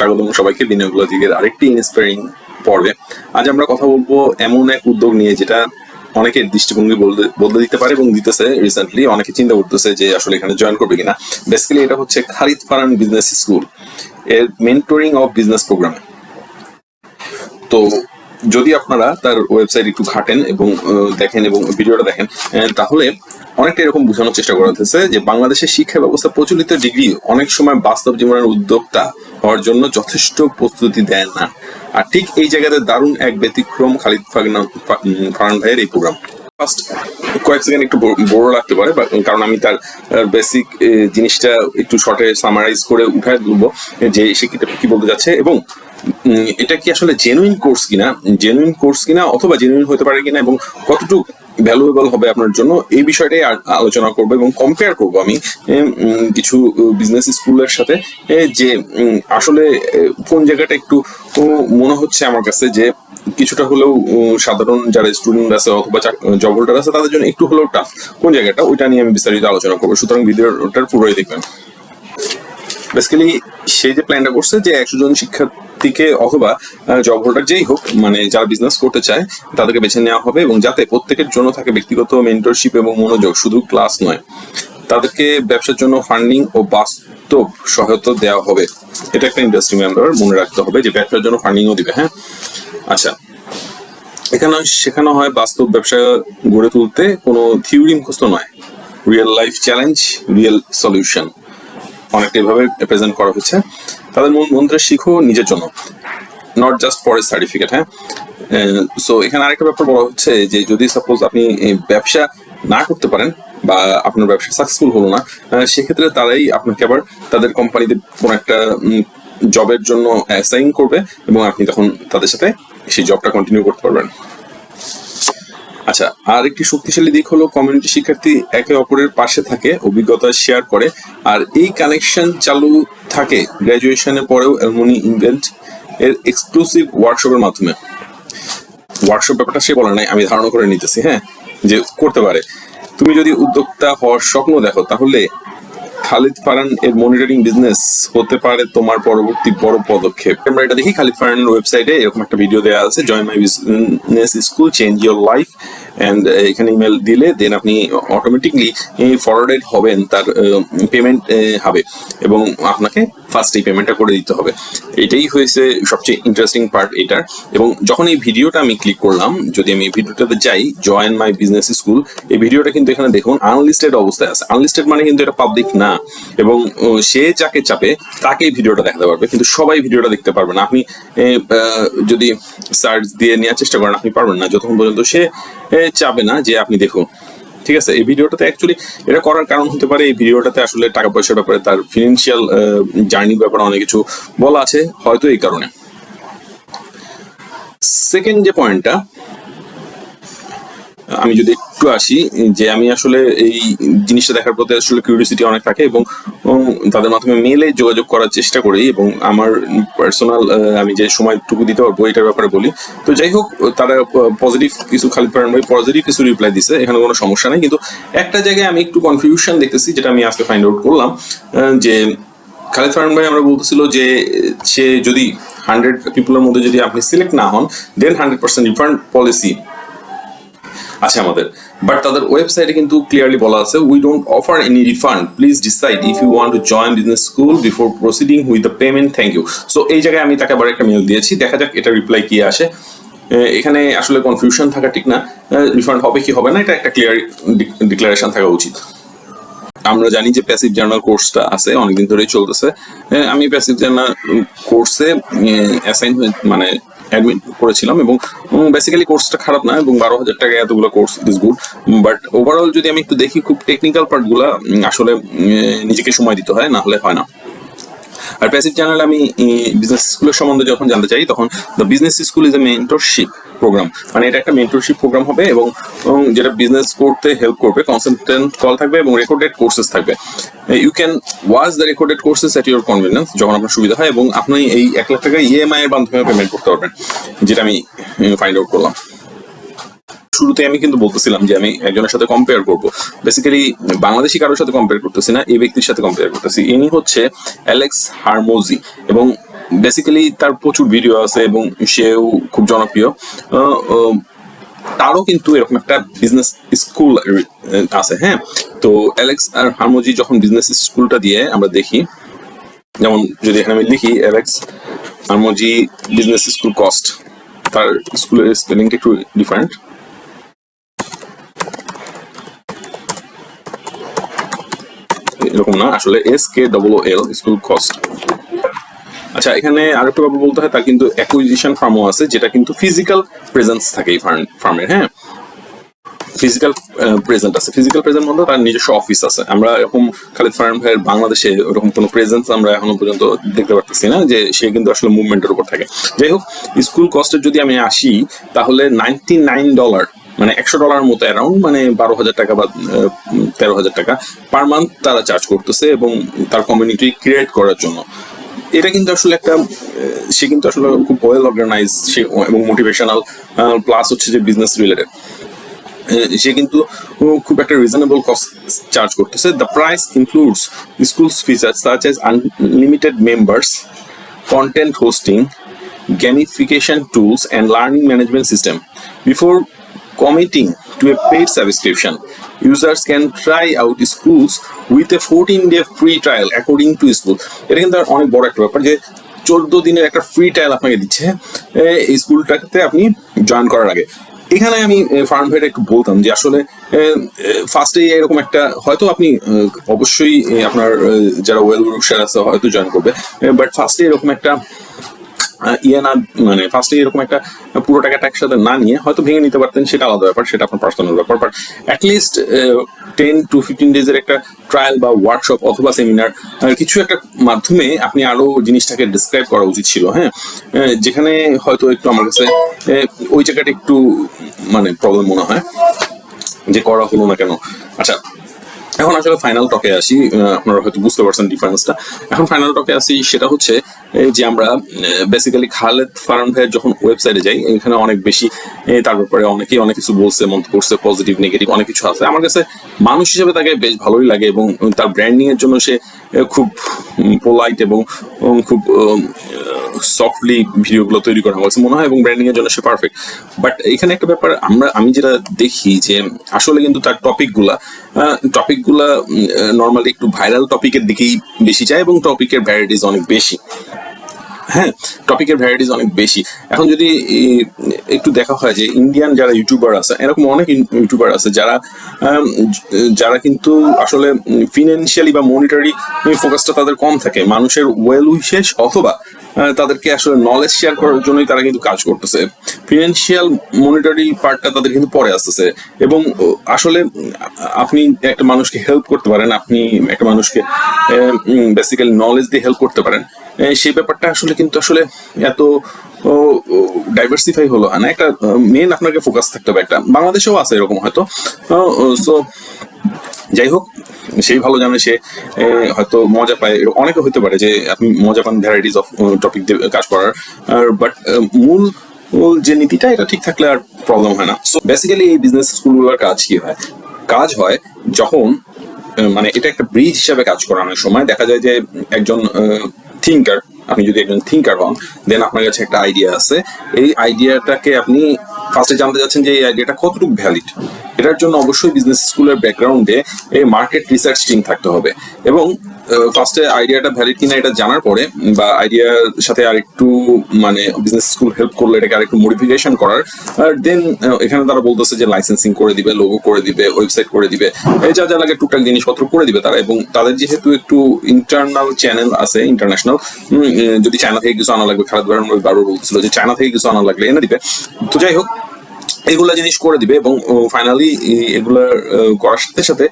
স্বাগতম সবাইকে। বিনয় লজিকের আরেকটি ইন্সপায়ারিং পর্বে। আজ আমরা কথা বলব এমন এক উদ্যোগ নিয়ে যেটা অনেকের দৃষ্টিভঙ্গি বদলে দিতে পারে এবং দিতেছে রিসেন্টলি অনেকে চিন্তা করতেছে যে আসলে এখানে জয়েন করবে কিনা। বেসিক্যালি এটা হচ্ছে খালিদ ফারান বিজনেস স্কুলের মেন্টরিং অফ বিজনেস প্রোগ্রাম তো যদি আপনারা তার ওয়েবসাইট একটু ঘাটেন এবং দেখেন এবং ভিডিওটা দেখেন তাহলে অনেকটা এরকম বোঝানোর চেষ্টা করা হচ্ছে যে বাংলাদেশের শিক্ষা ব্যবস্থা প্রচলিত ডিগ্রি অনেক সময় বাস্তব জীবনের উদ্যোক্তা হওয়ার জন্য যথেষ্ট প্রস্তুতি দেয় না। আর ঠিক এই জায়গাতে দারুণ এক ব্যতিক্রম খালিদ ফারহান ভাইয়ের এই প্রোগ্রাম ফার্স্ট কয়েক সেকেন্ড একটু বড়- লাগতে পারে কারণ আমি তার বেসিক জিনিসটা একটু শর্টে সামারাইজ করে উঠায় তুলবো, যে সে কি বলতে যাচ্ছে এবং এটা কি আসলে জেনুইন কোর্স কিনা? জেনুইন কোর্স কিনা অথবা জেনুইন হতে পারে কিনা এবং কতটুকু ভ্যালুয়েবল হবে আপনার জন্য, এই বিষয়টাই আলোচনা করব এবং কম্পেয়ার করব আমি কিছু বিজনেস স্কুলের সাথে যে আসলে কোন জায়গাটা একটু মনে হচ্ছে আমার কাছে যে, কিছুটা হলেও সাধারণ যারা স্টুডেন্ট আছে অথবা জব হোল্ডার আছে, তাদের জন্য একটু হলেও টাফ কোন জায়গাটা? ওইটা নিয়ে আমি বিস্তারিত আলোচনা করব। সুতরাং ভিডিওটার পুরোই দেখবেন। বেসিক্যালি সে যে প্ল্যানটা করছে যে একশো জন শিক্ষার্থীকে অথবা জব হোল্ডার যেই হোক মানে যারা বিজনেস করতে চায়, তাদেরকে বেছে নেওয়া হবে এবং যাতে প্রত্যেকের জন্য থাকে ব্যক্তিগত মেন্টরশিপ এবং মনোযোগ, শুধু ক্লাস নয়। তাদেরকে ব্যবসার জন্য ফান্ডিং ও বাস্তব সহায়তা দেওয়া হবে। এটা একটা ইন্ডাস্ট্রি মেম্বার মনে রাখতে হবে যে ব্যবসার জন্য ফান্ডিংও দিবে হ্যাঁ? আচ্ছা। এখানে শেখানো হয় বাস্তব ব্যবসা গড়ে তুলতে কোনো থিওরি মুখস্থ নয়। Real life challenge real solution অনেকটা এভাবে প্রেজেন্ট করা হচ্ছে তাদের মন্ত্রে শিখো নিজের জন্য। Not just for a certificate হ্যাঁ? সো এখানে আরেকটা ব্যাপার বলা হচ্ছে যে, যদি সাপোজ আপনি ব্যবসা না করতে পারেন বা আপনার ব্যবসা সাকসেসফুল হলো না সেক্ষেত্রে তারাই আপনাকে আবার তাদের কোম্পানিতে কোনো একটা জবের জন্য অ্যাসাইন করবে এবং আপনি তখন তাদের সাথে সেই জবটা কন্টিনিউ করতে পারবেন। আচ্ছা আর একটি শক্তিশালী দিক হলো কমিউনিটি শিক্ষার্থী একে অপরের পাশে থাকে, অভিজ্ঞতা শেয়ার করে। আর এই কানেকশন চালু থাকে গ্র্যাজুয়েশনের পরেও অ্যালমনি ইভেন্ট এর এক্সক্লুসিভ ওয়ার্কশপের মাধ্যমে। ওয়ার্কশপ ব্যাপারটা সে বলে নাই, আমি ধারণা করে নিতেছি হ্যাঁ যে করতে পারে। তুমি যদি উদ্যোক্তা হওয়ার স্বপ্ন দেখো, তাহলে খালিদ ফারান এর মনিটরিং বিজনেস হতে পারে তোমার পরবর্তী বড় পদক্ষেপ। আমরা এটা দেখি, খালিদ ফারান ওয়েবসাইটে এরকম একটা ভিডিও দেওয়া আছে join my business school change your life and এখানে ইমেল দিলে দেন আপনি অটোমেটিকলি ফরওয়ার্ডেড হবেন তার পেমেন্ট হবে। এবং আপনাকে ফার্স্ট এই পেমেন্টটা করে দিতে হবে। এটাই হয়েছে সবচেয়ে ইন্টারেস্টিং পার্ট এটার এবং যখন এই ভিডিওটা আমি ক্লিক করলাম, যদি আমি এই ভিডিওটাতে যাই জয়েন মাই বিজনেস স্কুল এই ভিডিওটা কিন্তু এখানে দেখুন আনলিস্টেড অবস্থায় আছে। আনলিস্টেড মানে কিন্তু এটা পাবলিক না। এবং সে যাকে চাপে, তাকে এই ভিডিওটা দেখাতে পারবে। কিন্তু সবাই ভিডিওটা দেখতে পারবে না। আপনি যদি সার্চ দিয়ে নেওয়ার চেষ্টা করেন, আপনি পারবেন না। যতক্ষণ পর্যন্ত সে চাবে না যে আপনি দেখুন। ঠিক আছে? এই ভিডিওটাতে অ্যাকচুয়ালি এটা করার কারণ হতে পারে এই ভিডিওটাতে আসলে টাকা পয়সার ব্যাপারে তার ফিনান্সিয়াল জার্নি ব্যাপারে অনেক কিছু বলা আছে, হয়তো এই কারণে। সেকেন্ড যে পয়েন্টটা আমি যদি একটু আসি, যে আমি আসলে এই জিনিসটা দেখার প্রতি আসলে কিউরিয়াসিটি অনেক থাকে এবং তাদের মাধ্যমে মেলে যোগাযোগ করার চেষ্টা করি এবং আমার পার্সোনাল আমি যে সময়টুকু দিতে পারব এটার ব্যাপারে বলি। তো যাই হোক, তারা পজিটিভ কিছু খালিদ ফারান ভাই পজিটিভ কিছু রিপ্লাই দিছে, এখানে কোনো সমস্যা নেই। কিন্তু একটা জায়গায় আমি একটু কনফিউশন দেখতেছি, যেটা আমি আজকে ফাইন্ড আউট করলাম যে খালিদ ফারান ভাই আমরা বলতেছিল যে, সে যদি হান্ড্রেড পিপলের মধ্যে যদি আপনি সিলেক্ট না হন then hundred percent refund policy আছে আমাদের। বাট তাদের ওয়েবসাইটে কিন্তু ক্লিয়ারলি বলা আছে we don't offer any refund please decide if you want to join business school before proceeding with the payment thank you so এই জায়গায় আমি তাকে আবার একটা মেল দিয়েছি। দেখা যাক এটা রিপ্লাই কি আসে। এখানে আসলে কনফিউশন থাকা ঠিক না। রিফান্ড হবে কি হবে না, এটা একটা ক্লিয়ার ডিক্লারেশন থাকা উচিত। আমরা জানি যে প্যাসিভ জার্নাল কোর্সটা আছে, অনেকদিন ধরেই চলতেছে। আমি প্যাসিভ জার্নাল কোর্সে অ্যাসাইন হয়ে মানে অ্যাডমিট করেছিলাম এবং বেসিক্যালি কোর্সটা খারাপ না এবং বারো হাজার টাকা এতগুলো course is good but overall যদি আমি একটু দেখি, খুব টেকনিক্যাল পার্টগুলো আসলে নিজেকে সময় দিতে হয়, না হলে হয় না। আর প্যাসিভ চ্যানেল আমি বিজনেস স্কুলের সম্বন্ধে যখন জানতে চাই, তখন the business school is a mentorship program মানে এটা একটা মেন্টরশিপ প্রোগ্রাম হবে এবং যেটা বিজনেস করতে হেল্প করবে কনসালটেন্ট কল থাকবে এবং রেকর্ডেড কোর্সেস থাকবে। You can watch the recorded courses at your convenience যখন আপনার সুবিধা হয় এবং আপনি এই এক লাখ টাকা ইএমআই এর মাধ্যমে পেমেন্ট করতে পারবেন, যেটা আমি ফাইন্ড আউট করলাম। শুরুতে আমি কিন্তু বলতেছিলাম যে আমি একজনের সাথে কম্পেয়ার করব। বেসিক্যালি বাংলাদেশি কারোর সাথে কম্পেয়ার করতেছি না, এই ব্যক্তির সাথে কম্পেয়ার করতেছি। ইনি হচ্ছে অ্যালেক্স হারমোজি এবং বেসিক্যালি তার প্রচুর ভিডিও আছে এবং সেও খুব জনপ্রিয়। তারও কিন্তু এরকম একটা বিজনেস স্কুল আছে হ্যাঁ? তো অ্যালেক্স আর হারমোজি যখন বিজনেস স্কুলটা দিয়ে আমরা দেখি, যেমন যদি এখানে আমি লিখি Alex Hormozi business school cost তার স্কুলের স্পেলিংটা একটু ডিফারেন্ট এরকম না, আসলে S K double L school cost আচ্ছা এখানে আরেকটা ব্যাপার বলতে হয়, তার কিন্তু অ্যাকুইজিশন ফার্মও আছে, যেটা কিন্তু ফিজিক্যাল প্রেজেন্স থাকে এই ফার্ম ফার্মের হ্যাঁ? ফিজিক্যাল প্রেজেন্ট আছে। ফিজিক্যাল প্রেজেন্ট মধ্যে তার নিজস্ব অফিস আছে। আমরা এরকম খালিদ ফার্ম ভাইয়ের বাংলাদেশে ওরকম কোনো প্রেজেন্স আমরা এখনও পর্যন্ত দেখতে পারতেছি না, যে সে কিন্তু আসলে মুভমেন্টের উপর থাকে। যাই হোক স্কুল কস্টের যদি আমি আসি, তাহলে নাইনটি নাইন ডলার মানে একশো ডলার মতো অ্যারাউন্ড মানে বারো হাজার টাকা বা তেরো হাজার টাকা পার মান্থ তারা চার্জ করতেছে এবং তার কমিউনিটি ক্রিয়েট করার জন্য। এটা কিন্তু আসলে একটা সে কিন্তু আসলে খুব ওয়েল অর্গানাইজ সে এবং মোটিভেশনাল প্লাস হচ্ছে যে বিজনেস রিলেটেড সে কিন্তু খুব একটা রিজনেবল কস্ট চার্জ করতেছে। The price includes schools feature such as unlimited members content hosting gamification tools, and learning management system. Before committing to a paid subscription, users can try out schools with a 14-day free trial according to school. এটা কিন্তু অনেক বড় একটা ব্যাপার যে চোদ্দ দিনের একটা ফ্রি ট্রায়াল আপনাকে দিচ্ছে এই স্কুলটাতে আপনি জয়েন করার আগে এখানে আমি ফার্ম ভাইটা একটু বলতাম যে আসলে ফার্স্টে এরকম একটা হয়তো আপনি অবশ্যই আপনার যারা ওয়েল উইশার আছে হয়তো জয়েন করবে বাট ফার্স্টে এরকম একটা ইয়ে না মানে ফার্স্টে এরকম একটা পুরো টাকাটা একসাথে না নিয়ে হয়তো ভেঙে নিতে পারতেন, সেটা আলাদা ব্যাপার, সেটা আপনার পার্সোনাল ব্যাপার but at least ten to fifteen ডেজের একটা ট্রায়াল বা ওয়ার্কশপ অথবা সেমিনার কিছু একটা মাধ্যমে আপনি আরও জিনিসটাকে ডিসক্রাইব করা উচিত ছিল হ্যাঁ? যেখানে হয়তো একটু আমার কাছে ওই জায়গাটা একটু মানে প্রবলেম মনে হয়, যে করা হলো না কেন? আচ্ছা এখন আসলে ফাইনাল টকে আসি আপনারা হয়তো বুঝতে পারছেন ডিফারেন্সটা এখন ফাইনাল টকে আসি, সেটা হচ্ছে যে আমরা বেসিক্যালি খালেদ ফারান ভাইয়ের যখন ওয়েবসাইটে যাই, এখানে অনেক বেশি তার ব্যাপারে অনেকেই অনেক কিছু বলছে, মন্তব্য করছে পজিটিভ নেগেটিভ অনেক কিছু আছে। আমার কাছে মানুষ হিসেবে তাকে বেশ ভালোই লাগে এবং তার ব্র্যান্ডিং এর জন্য সে খুব পোলাইট এবং খুব সফটলি ভিডিওগুলো তৈরি করা হয়েছে, মনে হয়, এবং ব্র্যান্ডিং এর জন্য সে পারফেক্ট বাট এখানে একটা ব্যাপার, আমরা, আমি যেটা দেখি যে আসলে কিন্তু তার টপিকগুলা টপিকগুলা নর্মালি একটু ভাইরাল টপিকের দিকেই বেশি যায়, এবং টপিকের ভ্যারাইটিস অনেক বেশি। হ্যাঁ টপিকের ভ্যারাইটিস অনেক বেশি। এখন যদি একটু দেখা হয় যে ইন্ডিয়ান যারা ইউটিউবার আছে, এরকম অনেক ইউটিউবার আছে যারা যারা কিন্তু আসলে ফিনান্সিয়ালি বা মনিটারি ফোকাসটা তাদের কম থাকে। মানুষের ওয়েল উইশেষ অথবা তাদেরকে আসলে নলেজ শেয়ার করার জন্যই তারা কিন্তু কাজ করতেছে। ফিনান্সিয়াল মনিটারি পার্টটা তাদের কিন্তু পরে আসতেছে। এবং আসলে, আপনি একটা মানুষকে হেল্প করতে পারেন, আপনি একটা মানুষকে বেসিক্যালি নলেজ দিয়ে হেল্প করতে পারেন। সেই ব্যাপারটা আসলে কিন্তু আসলে এত ডাইভার্সিফাই হলো না। একটা মেন আপনাকে ফোকাস থাকতে হবে একটা। বাংলাদেশেও আছে এরকম হয়তো। সো যাই হোক, সেই ভালো জানে সে হয়তো মজা পায়। অনেকে হতে পারে যে, আপনি মজা পান ভ্যারাইটিস অফ টপিক দিয়ে কাজ করার। বাট মূল যে নীতিটা, এটা ঠিক থাকলে আর প্রবলেম হয় না। সো বেসিক্যালি এই বিজনেস স্কুলগুলোর কাজ কি হয়? কাজ হয় যখন মানে এটা একটা ব্রিজ হিসাবে কাজ করানোর সময়। দেখা যায় যে একজন থিঙ্কার আপনি যদি একজন থিঙ্কার হন দেন আপনার কাছে একটা আইডিয়া আছে। এই আইডিয়াটাকে আপনি ফার্স্টে জানতে যাচ্ছেন যে এই আইডিয়াটা কতটুকু ভ্যালিড এটার জন্য অবশ্যই বিজনেস স্কুলের ব্যাকগ্রাউন্ডে এই মার্কেট রিসার্চ টিম থাকতে হবে। এবং ফার্স্টে আইডিয়াটা ভ্যালিড কিনা এটা জানার পরে বা আইডিয়ার সাথে আর একটু মানে বিজনেস স্কুল হেল্প করলে এটাকে আর একটু মডিফিকেশন করার দেন এখানে তারা বলতেছে যে লাইসেন্সিং করে দিবে লোগো করে দিবে ওয়েবসাইট করে দিবে, এই যা যা লাগে টুকটাক জিনিসপত্র করে দিবে তারা, এবং তাদের যেহেতু একটু ইন্টারনাল চ্যানেল আছে ইন্টারন্যাশনাল যদি চায়না থেকে কিছু আনা লাগবে খারাপ বারবার বলছিল যে চায়না থেকে কিছু আনা লাগলে এনে দিবে। তো যাই হোক এগুলা জিনিস করে দিবে এবং ফাইনালি এগুলার করার সাথে সাথে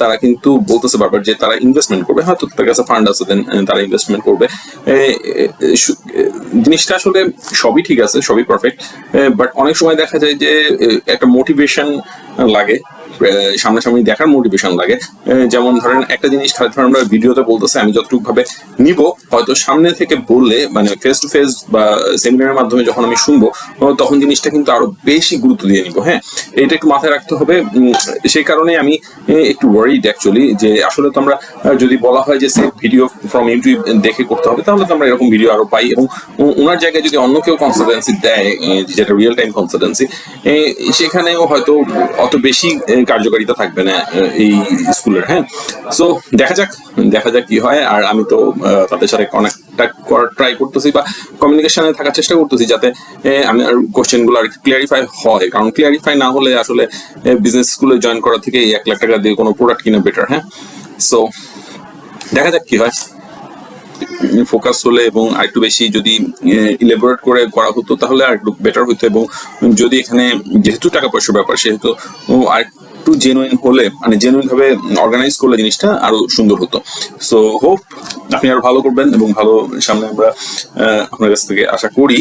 তারা কিন্তু বলতেছে বারবার যে তারা ইনভেস্টমেন্ট করবে। হয়তো তাদের কাছে ফান্ড আছে দেন তারা ইনভেস্টমেন্ট করবে। জিনিসটা আসলে সবই ঠিক আছে, সবই পারফেক্ট বাট অনেক সময় দেখা যায় যে একটা মোটিভেশন লাগে। সামনাসামনি দেখার মোটিভেশন লাগে। যেমন ধরেন একটা জিনিস হয়তো আমরা ভিডিওতে বলতেছে, আমি যতটুকু ভাবে নিব, হয়তো সামনে থেকে বললে মানে ফেস টু ফেস বা সেমিনারের মাধ্যমে যখন আমি শুনব তখন জিনিসটা কিন্তু আরও বেশি গুরুত্ব দিয়ে নিব হ্যাঁ? এটা একটু মাথায় রাখতে হবে সেই কারণে আমি একটু ওয়ারিড অ্যাকচুয়ালি যে আসলে তো আমরা যদি বলা হয় যে সেভ ভিডিও ফ্রম ইউটিউব দেখে করতে হবে, তাহলে তো আমরা এরকম ভিডিও আরও পাই এবং ওনার জায়গায় যদি অন্য কেউ কনসালটেন্সি দেয় যেটা রিয়েল টাইম কনসালটেন্সি সেখানেও হয়তো অত বেশি কার্যকারিতা থাকবে না এই স্কুলের হ্যাঁ? সো দেখা যাক দেখা যাক কি হয়। আর আমি তো তাদের সাথে কনেক্টটা করার ট্রাই করতেছি বা কমিউনিকেশনে থাকার চেষ্টা করতেছি যাতে আমি আর কোশ্চেনগুলো আর ক্লিয়ারিফাই হয়। কারণ ক্লিয়ারিফাই না হলে আসলে বিজনেস স্কুলে জয়েন করা থেকে এক লাখ টাকা দিয়ে কোনো প্রোডাক্ট কিনা বেটার হ্যাঁ? সো দেখা যাক কি হয়। ফোকাস হলে এবং আরেকটু বেশি যদি ইলেবোরেট করে করা হতো তাহলে আর একটু বেটার হতো এবং যদি এখানে যেহেতু টাকা পয়সার ব্যাপার, সেহেতু আর একটু জেনুইন হলে মানে জেনুইন ভাবে অর্গানাইজ করলে জিনিসটা আরও সুন্দর হতো। সো হোপ আপনি আরও ভালো করবেন এবং ভালো সামনে আমরা আপনার কাছ থেকে আশা করি।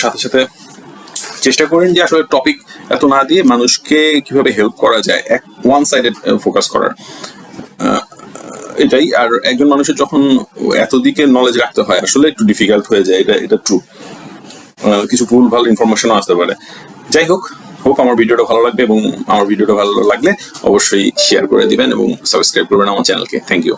সাথে সাথে চেষ্টা করেন যে আসলে টপিক এত না দিয়ে মানুষকে কীভাবে হেল্প করা যায়, এক ওয়ান সাইডেড ফোকাস করার। এটাই। আর একজন মানুষের যখন এত দিকে নলেজ রাখতে হয়, আসলে একটু ডিফিকাল্ট হয়ে যায়। এটা এটা ট্রু কিছু ভুল ভালো ইনফরমেশনও আসতে পারে। যাই হোক হোক, আমার ভিডিওটা ভালো লাগবে এবং আমার ভিডিওটা ভালো লাগলে অবশ্যই শেয়ার করে দিবেন এবং সাবস্ক্রাইব করবেন আমার চ্যানেলকে থ্যাংক ইউ